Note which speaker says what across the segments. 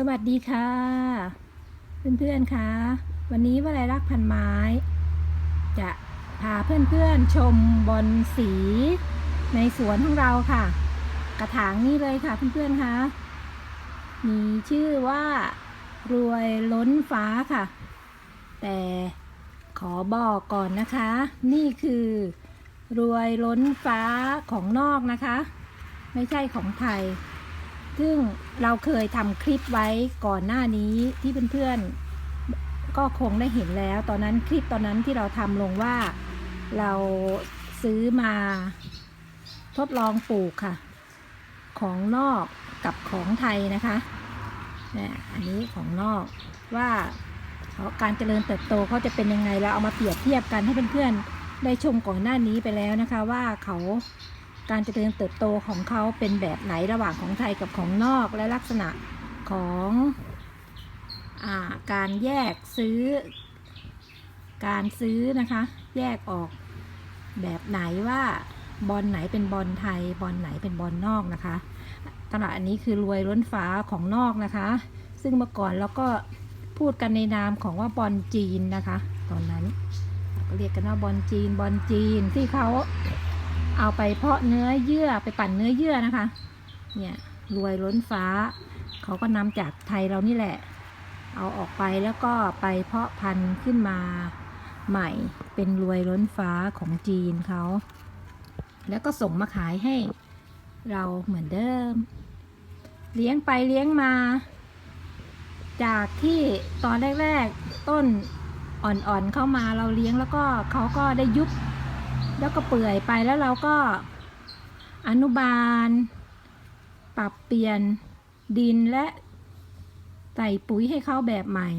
Speaker 1: สวัสดีค่ะ เพื่อนๆคะวันนี้วลัยรักพันไม้ จะพาเพื่อนๆชมบอลสีในสวนของเราค่ะ กระถางนี้เลยค่ะเพื่อนๆคะมีชื่อว่ารวยล้นฟ้าค่ะ แต่ขอบอกก่อนนะคะ นี่คือ รวยล้นฟ้าของนอกนะคะ ไม่ใช่ของไทย ซึ่งเราเคยทำคลิปไว้ก่อนหน้านี้ที่เพื่อนๆก็คงได้เห็นแล้ว ตอนนั้นคลิปตอนนั้นที่เราทำลงว่าเราซื้อมาทดลองปลูกค่ะ ของนอกกับของไทยนะคะเนี่ยอันนี้ของนอกว่าเขาการเจริญเติบโตเขาจะเป็นยังไงเราเอามาเปรียบเทียบกันให้เพื่อนๆได้ชมก่อนหน้านี้ไปแล้วนะคะว่าเขา การเจริญเติบโตของเขาเป็นแบบไหนระหว่างของไทยกับของนอกและลักษณะของอาการแยกซื้อ การซื้อนะคะ แยกออกแบบไหนว่าบอลไหนเป็นบอลไทยบอลไหนเป็นบอลนอกนะคะ ตลาดอันนี้คือรวยล้นฟ้าของนอกนะคะ ซึ่งเมื่อก่อนเราก็พูดกันในนามของว่าบอลจีนนะคะ ตอนนั้นก็เรียกกันว่าบอลจีนบอลจีนที่เขา เอาไปเพาะเนื้อเยื่อไปปั่นเนื้อเยื่อนะคะ เนี่ยรวยล้นฟ้า เขาก็นำจากไทยเรานี่แหละ เอาออกไปแล้วก็ไปเพาะพันธุ์ขึ้นมาใหม่เป็นรวยล้นฟ้าของจีนเขา แล้วก็ส่งมาขายให้เราเหมือนเดิม เลี้ยงไปเลี้ยงมา จากที่ตอนแรก ๆ ต้นอ่อนๆเข้ามาเราเลี้ยงแล้วก็เขาก็ได้ยุบ แล้วก็เปื่อยไปแล้วเราก็อนุบาล ปรับเปลี่ยนดินและใส่ปุ๋ยให้เขาแบบใหม่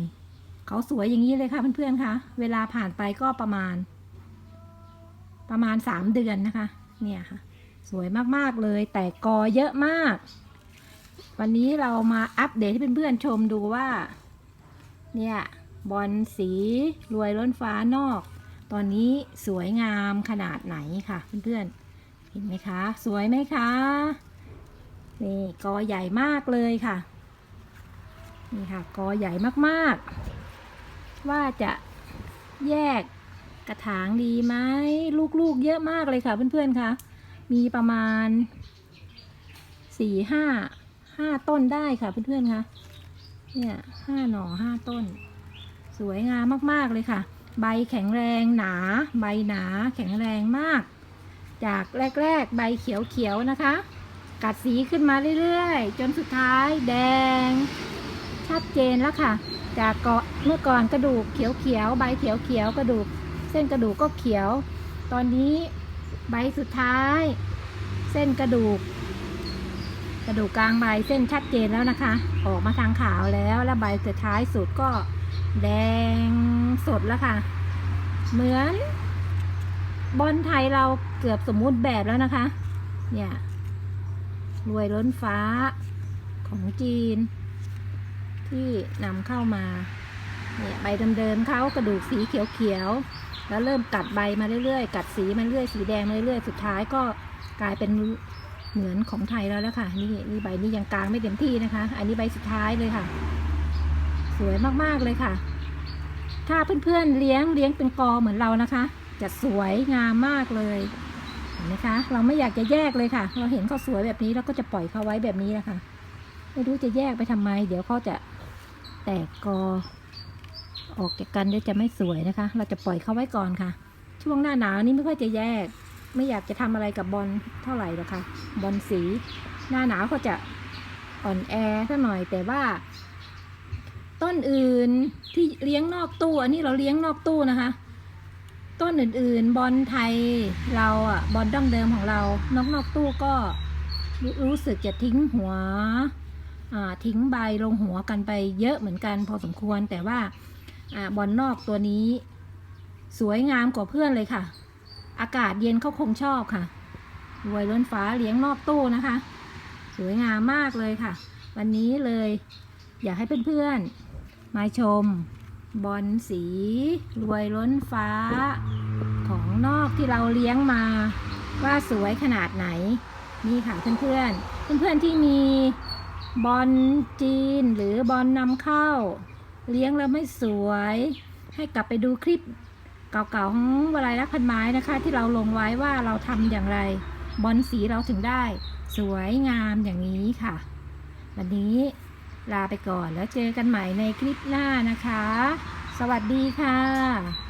Speaker 1: เขาสวยอย่างนี้เลยค่ะเพื่อนๆคะเวลาผ่านไปก็ประมาณ ประมาณสามเดือนนะคะ เนี่ยค่ะ สวยมากๆเลยแต่กอเยอะมาก วันนี้เรามาอัปเดตให้เพื่อนๆชมดูว่า เนี่ยบอลสีรวยล้นฟ้านอก ตอนนี้สวยงามขนาดไหนค่ะเพื่อนๆ เห็นไหมคะ สวยไหมคะ นี่กอใหญ่มากเลยค่ะ นี่ค่ะกอใหญ่มากๆ ว่าจะแยกกระถางดีไหมลูกๆเยอะมากเลยค่ะเพื่อนๆคะมีประมาณสี่ห้าห้าต้นได้ค่ะเพื่อนๆคะเนี่ยห้าหน่อห้าต้น สวยงามมากๆเลยค่ะ ใบแข็งแรงหนา ใบหนาแข็งแรงมาก จากแรก ๆ ใบเขียวๆนะคะ กัดสีขึ้นมาเรื่อยๆ จนสุดท้ายแดง ชัดเจนแล้วค่ะ จากเกาะเมื่อก่อนกระดูกเขียวๆใบเขียวๆกระดูก เส้นกระดูกก็เขียว ตอนนี้ใบสุดท้าย เส้นกระดูก กระดูกกลางใบเส้นชัดเจนแล้วนะคะ ออกมาทางขาวแล้วและใบสุดท้ายสุดก็ แดงสดแล้วค่ะ เหมือน บอลไทยเราเกือบสมมุติแบบแล้วนะคะ เนี่ยรวยล้นฟ้าของจีน ที่นำเข้ามา เนี่ยใบเดิมๆเขากระดูกสีเขียวๆ แล้วเริ่มกัดใบมาเรื่อยๆ กัดสีมาเรื่อยสีแดงมาเรื่อยๆ สุดท้ายก็กลายเป็นเหมือนของไทยแล้วแล้วค่ะ นี่นี่ใบนี้ยังกลางไม่เต็มที่นะคะ อันนี้ใบสุดท้ายเลยค่ะ สวยมากๆเลยค่ะ ถ้าเพื่อนๆเลี้ยงเลี้ยงเป็นกอเหมือนเรานะคะ จะสวยงามมากเลยเห็นไหมคะ เราไม่อยากจะแยกเลยค่ะ เราเห็นเขาสวยแบบนี้เราก็จะปล่อยเขาไว้แบบนี้นะคะไม่รู้จะแยกไปทำไม เดี๋ยวเขาจะแตกกอ ออกจากกันเดี๋ยวจะไม่สวยนะคะ เราจะปล่อยเขาไว้ก่อนค่ะ ช่วงหน้าหนาวนี้ไม่ค่อยจะแยก ไม่อยากจะทำอะไรกับบอลเท่าไหร่หรอกค่ะบอลสี หน้าหนาวเขาจะอ่อนแอสักหน่อยแต่ว่า ต้นอื่นที่เลี้ยงนอกตู้ อันนี้เราเลี้ยงนอกตู้นะคะ ต้นอื่นๆ บอลไทยเราอะบอลดั้งเดิมของเรา นอกนอกตู้ก็รู้รู้สึกจะทิ้งหัวทิ้งใบลงหัวกันไปเยอะเหมือนกันพอสมควรแต่ว่าอบอลนอกตัวนี้ สวยงามกว่าเพื่อนเลยค่ะ อากาศเย็นเขาคงชอบค่ะรวยล้นฟ้าเลี้ยงนอกตู้นะคะ สวยงามมากเลยค่ะ วันนี้เลยอยากให้เพื่อนๆ มาชม บอลสี รวยล้นฟ้า ของนอกที่เราเลี้ยงมา ว่าสวยขนาดไหน นี่ค่ะเพื่อนๆเพื่อนๆที่มีบอลจีนหรือบอลนำเข้า เลี้ยงแล้วไม่สวย ให้กลับไปดูคลิปเก่าๆของวลัยรักพันไม้นะคะ ที่เราลงไว้ว่าเราทำอย่างไร บอลสีเราถึงได้ สวยงามอย่างนี้ค่ะ วันนี้ ลาไปก่อนแล้วเจอกันใหม่ในคลิปหน้านะคะ สวัสดีค่ะ